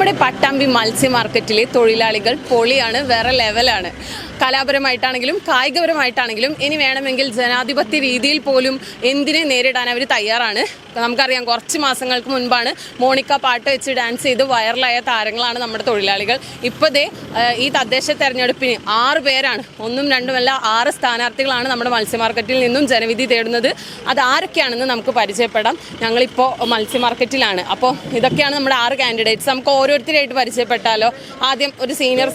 നമ്മുടെ പട്ടാമ്പി മത്സ്യ മാർക്കറ്റിലെ തൊഴിലാളികൾ പൊളിയാണ് വേറെ ലെവലാണ്. കലാപരമായിട്ടാണെങ്കിലും കായികപരമായിട്ടാണെങ്കിലും ഇനി വേണമെങ്കിൽ ജനാധിപത്യ രീതിയിൽ പോലും എന്തിനെ നേരിടാൻ അവർ തയ്യാറാണ്. നമുക്കറിയാം കുറച്ച് മാസങ്ങൾക്ക് മുൻപാണ് മോണിക്ക പാട്ട് വെച്ച് ഡാൻസ് ചെയ്ത് വൈറലായ താരങ്ങളാണ് നമ്മുടെ തൊഴിലാളികൾ. ഇപ്പോഴേ ഈ തദ്ദേശ തെരഞ്ഞെടുപ്പിന് ആറ് പേരാണ്. ഒന്നും രണ്ടുമല്ല ആറ് സ്ഥാനാർത്ഥികളാണ് നമ്മുടെ മത്സ്യ മാർക്കറ്റിൽ നിന്നും ജനവിധി തേടുന്നത്. അത് ആരൊക്കെയാണെന്ന് നമുക്ക് പരിചയപ്പെടാം. ഞങ്ങളിപ്പോൾ മത്സ്യ മാർക്കറ്റിലാണ് അപ്പോൾ ഇതൊക്കെയാണ് നമ്മുടെ ആറ് കാൻഡിഡേറ്റ്സ് നമുക്ക് ഓരോരുത്തരായിട്ട് പരിചയപ്പെട്ടാലോ? ആദ്യം ഒരു സീനിയർ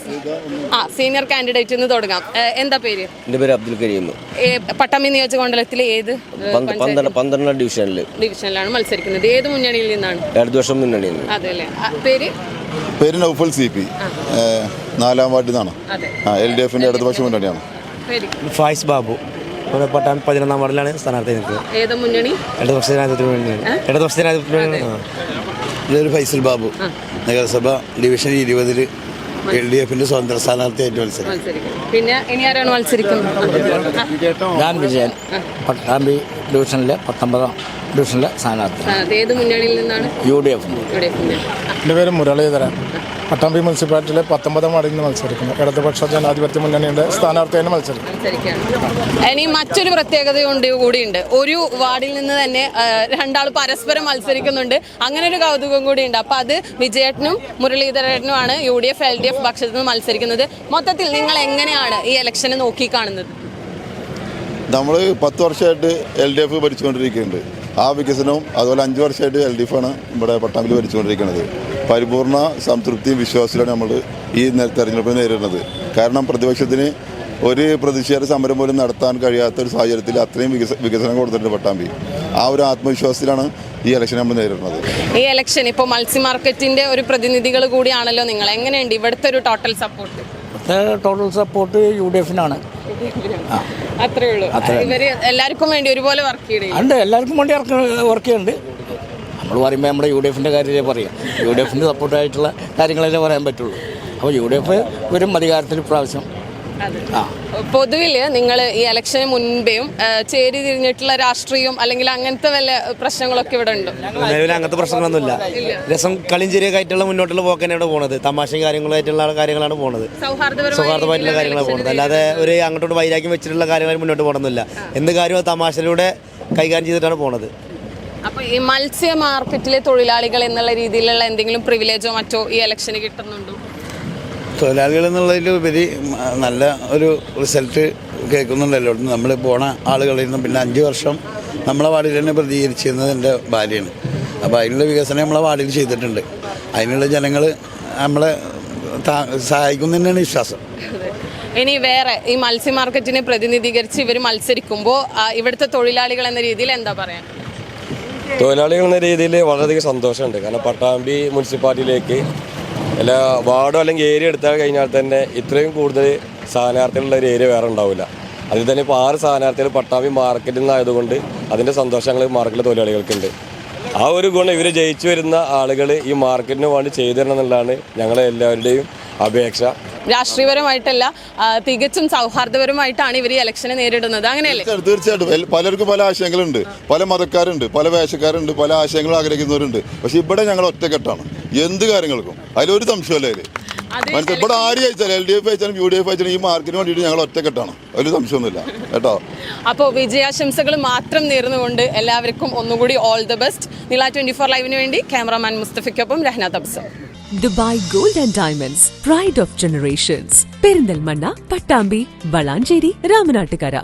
ആ സീനിയർ കാൻഡിഡേറ്റ് നിന്ന് തുടങ്ങാം. ഏഹ്, എന്താ പേര്? എന്റെ പേര് അബ്ദുൽ കരീം ഏ, പട്ടാമ്പി നിയോജകമണ്ഡലത്തിലെ ഏത് പന്ത് പന്ത്രണ്ട് പന്ത്രണ്ടാം ഡിവിഷനിൽ ഡിവിഷനിലാണ് മത്സരിക്കുന്നത്. ഏത് മുന്നണിയിൽ നിന്നാണ്? വർഷം മുന്നണിയിൽ നിന്ന്. അതെ അല്ലേ. ആ, പേര്? പേര് നൗഫൽ സി പി. നാലാം വാർഡിൽ നിന്നാണ്. അതെ. ആ എൽ ഡി എഫിന്റെ ഇടതുപക്ഷ മുന്നണിയാണ്. പേര്? ഫായിസ് ബാബു. ഇവിടെ പട്ടാമ്പി പതിനൊന്നാം വാർഡിലാണ് സ്ഥാനാർത്ഥി നിൽക്കുന്നത്. ഏത് മുന്നണി? ഇടതുപക്ഷ ജനാധിപത്യ മുന്നണി ഇടതുപക്ഷ ജനാധിപത്യ മുന്നണി ഇതൊരു ഫൈസൽ ബാബു. നഗരസഭ ഡിവിഷൻ ഇരുപതിൽ എൽ ഡി എഫിന്റെ സ്വതന്ത്ര സ്ഥാനാർത്ഥിയായിട്ട് മത്സരം മത്സരിക്കും. പിന്നെ ഇനി ആരാണ് മത്സരിക്കുന്നത്? ആ, ഞാൻ വിജയൻ. പട്ടാമ്പി ഡിവിഷനിലെ പത്തൊമ്പതാം ഡിവിഷനിലെ സ്ഥാനാർത്ഥി. സ്ഥാനാർത്ഥി. ഏത് മുന്നണിയിൽ നിന്നാണ്? യു ഡി എഫ് എന്റെ പേര് മുരളീധരൻ. പട്ടാമ്പി മുനിസിപ്പാലിറ്റിയിലെ പത്തൊമ്പതാം വാർഡിൽ നിന്ന് മത്സരിക്കുന്നു. ഇടതുപക്ഷ ജനാധിപത്യ മുന്നണിയുടെ സ്ഥാനാർത്ഥിയായി മത്സരിക്കും ഇനി മറ്റൊരു പ്രത്യേകത കൊണ്ട് കൂടിയുണ്ട്. ഒരു വാർഡിൽ നിന്ന് തന്നെ രണ്ടാൾ പരസ്പരം മത്സരിക്കുന്നുണ്ട്. അങ്ങനെ ഒരു കൗതുകം കൂടിയുണ്ട്. അപ്പൊ അത് വിജയേട്ടനും മുരളീധരനുമാണ് U D F L D F പക്ഷത്തിൽ നിന്ന് മത്സരിക്കുന്നത്. മൊത്തത്തിൽ നിങ്ങൾ എങ്ങനെയാണ് ഈ ഇലക്ഷനെ നോക്കി കാണുന്നത് നമ്മൾ പത്ത് വർഷമായിട്ട് എൽ ഡി എഫ് ഭരിച്ചുകൊണ്ടിരിക്കുന്നുണ്ട്. ആ വികസനവും അതുപോലെ അഞ്ച് വർഷമായിട്ട് എൽ ഡി എഫ് ആണ് ഇവിടെ പട്ടാമ്പിൽ ഭരിച്ചുകൊണ്ടിരിക്കുന്നത്. പരിപൂർണ സംതൃപ്തിയും വിശ്വാസത്തിലാണ് നമ്മൾ ഈ തെരഞ്ഞെടുപ്പിനെ തെരഞ്ഞെടുപ്പ് നേരിടുന്നത്. കാരണം പ്രതിപക്ഷത്തിന് ഒരു പ്രതിഷേധ സമരം പോലും നടത്താൻ കഴിയാത്ത ഒരു സാഹചര്യത്തിൽ അത്രയും വികസ വികസനം കൊടുത്തിട്ടുണ്ട് പട്ടാമ്പി. ആ ഒരു ആത്മവിശ്വാസത്തിലാണ് ഈ ഇലക്ഷൻ നമ്മൾ നേരിടുന്നത്. ഈ ഇലക്ഷൻ ഇപ്പോൾ മത്സ്യ മാർക്കറ്റിന്റെ ഒരു പ്രതിനിധികൾ കൂടിയാണല്ലോ നിങ്ങൾ. എങ്ങനെയുണ്ട് ഇവിടുത്തെ ഒരു total support total support U D എഫിനാണ് അത്രേ ഉള്ളൂ. ഇവർ എല്ലാവർക്കും വേണ്ടി ഒരുപോലെ വർക്ക് ചെയ്യണേ. ഉണ്ട്. എല്ലാവർക്കും വേണ്ടി വർക്ക് ചെയ്യുന്നുണ്ട് നമ്മൾ പറയുമ്പോൾ നമ്മുടെ യു ഡി എഫിന്റെ കാര്യമേ പറയാം. യു ഡി എഫിന്റെ സപ്പോർട്ടായിട്ടുള്ള കാര്യങ്ങളല്ലേ പറയാൻ പറ്റുള്ളൂ. അപ്പോൾ യു ഡി എഫ് വരും അധികാരത്തിൽ ഇപ്രാവശ്യം. ആ പൊതുവിൽ നിങ്ങൾ ഈ ഇലക്ഷന് മുൻപേയും ചേരി തിരിഞ്ഞിട്ടുള്ള രാഷ്ട്രീയം അല്ലെങ്കിൽ അങ്ങനത്തെ വല്ല പ്രശ്നങ്ങളൊക്കെ ഇവിടെ ഉണ്ടോ? നിലവിൽ അങ്ങനത്തെ പ്രശ്നങ്ങളൊന്നുമില്ല. രസം കളിയും ചെറിയൊക്കെ ആയിട്ടുള്ള മുന്നോട്ടുള്ള പോക്കാണ് ഇവിടെ പോണത്. തമാശയും കാര്യങ്ങളായിട്ടുള്ള കാര്യങ്ങളാണ് പോണത്. സൗഹാർദ്ദപരമായിട്ടുള്ള കാര്യങ്ങളാണ് പോണത്. അല്ലാതെ ഒരു അങ്ങോട്ടോട്ട് വൈരാഗ്യം വെച്ചിട്ടുള്ള കാര്യങ്ങൾ മുന്നോട്ട് പോകണമെന്നില്ല എന്ത് കാര്യവും തമാശയിലൂടെ കൈകാര്യം ചെയ്തിട്ടാണ് പോണത്. അപ്പൊ ഈ മത്സ്യ മാർക്കറ്റിലെ തൊഴിലാളികൾ എന്നുള്ള രീതിയിലുള്ള എന്തെങ്കിലും പ്രിവിലേജോ മറ്റോ ഈ ഇലക്ഷന് കിട്ടുന്നുണ്ടോ? തൊഴിലാളികൾ എന്നുള്ളതിലുപരി നല്ല ഒരു റിസൾട്ട് കേൾക്കുന്നുണ്ടല്ലോ നമ്മൾ പോണ ആളുകളിൽ നിന്ന് പിന്നെ അഞ്ച് വർഷം നമ്മളെ വാർഡിൽ തന്നെ പ്രതികരിച്ചിരുന്നത് എന്റെ ഭാര്യയാണ്. അപ്പോൾ അതിനുള്ള വികസനം നമ്മളെ വാർഡിൽ ചെയ്തിട്ടുണ്ട്. അതിനുള്ള ജനങ്ങൾ നമ്മളെ സഹായിക്കുന്നതന്നെയാണ് സഹായിക്കും തന്നെയാണ് വിശ്വാസം ഇനി വേറെ ഈ മത്സ്യ മാർക്കറ്റിനെ പ്രതിനിധീകരിച്ച് ഇവർ മത്സരിക്കുമ്പോൾ ഇവിടുത്തെ തൊഴിലാളികൾ എന്ന രീതിയിൽ എന്താ പറയാ തൊഴിലാളികൾ എന്ന രീതിയിൽ വളരെയധികം സന്തോഷമുണ്ട്. കാരണം പട്ടാമ്പി മുനിസിപ്പാലിറ്റിയിലേക്ക് എല്ലാ വാർഡോ അല്ലെങ്കിൽ ഏരിയ എടുത്താൽ കഴിഞ്ഞാൽ തന്നെ ഇത്രയും കൂടുതൽ സ്ഥാനാർത്ഥികളുള്ള ഒരു ഏരിയ വേറെ ഉണ്ടാവില്ല. അതിൽ തന്നെ ഇപ്പോൾ ആറ് സ്ഥാനാർത്ഥികൾ പട്ടാമ്പി മാർക്കറ്റിൽ നിന്നായതുകൊണ്ട് അതിന്റെ സന്തോഷങ്ങൾ മാർക്കറ്റിലെ തൊഴിലാളികൾക്കുണ്ട്. ആ ഒരു ഗുണം ഇവർ ജയിച്ചു വരുന്ന ആളുകൾ ഈ മാർക്കറ്റിന് വേണ്ടി ചെയ്തു തരണം എന്നുള്ളതാണ് ഞങ്ങളെ എല്ലാവരുടെയും അപേക്ഷ. രാഷ്ട്രീയപരമായിട്ടല്ല തികച്ചും സൗഹാർദ്ദപരമായിട്ടാണ് ഇവർ ഈ ഇലക്ഷനെ നേരിടുന്നത്. അങ്ങനെയല്ലേ? തീർച്ചയായിട്ടും പലർക്കും പല ആശയങ്ങളുണ്ട്. പല മതക്കാരുണ്ട് പല വേഷക്കാരുണ്ട് പല ആശയങ്ങളും ആഗ്രഹിക്കുന്നവരുണ്ട്. പക്ഷെ ഇവിടെ ഞങ്ങൾ ഒറ്റക്കെട്ടാണ്. എന്ത് കാര്യങ്ങൾക്കും. അതിലൊരു സംശയമല്ല അതിൽ മനസ്സിലായി. ഇവിടെ ആര് ജയിച്ചാലും എൽ ഡി എഫ് അയച്ചാലും യു ഡി എഫ് അയച്ചാലും ഈ മാർക്കിന് വേണ്ടിയിട്ട് ഞങ്ങൾ ഒറ്റക്കെട്ടാണ്. അതിൽ സംശയമൊന്നുമില്ല. കേട്ടോ? അപ്പോൾ വിജയാശംസകൾ മാത്രം നേർന്നുകൊണ്ട് എല്ലാവർക്കും ഒന്നുകൂടി all the best Nila twenty four ലൈവിന് വേണ്ടി cameraman മുസ്തഫയ്ക്കൊപ്പം Rahna Tabassum Dubai gold and diamonds pride of generations Perinthalmanna Pattambi Valanchery Ramanattukara.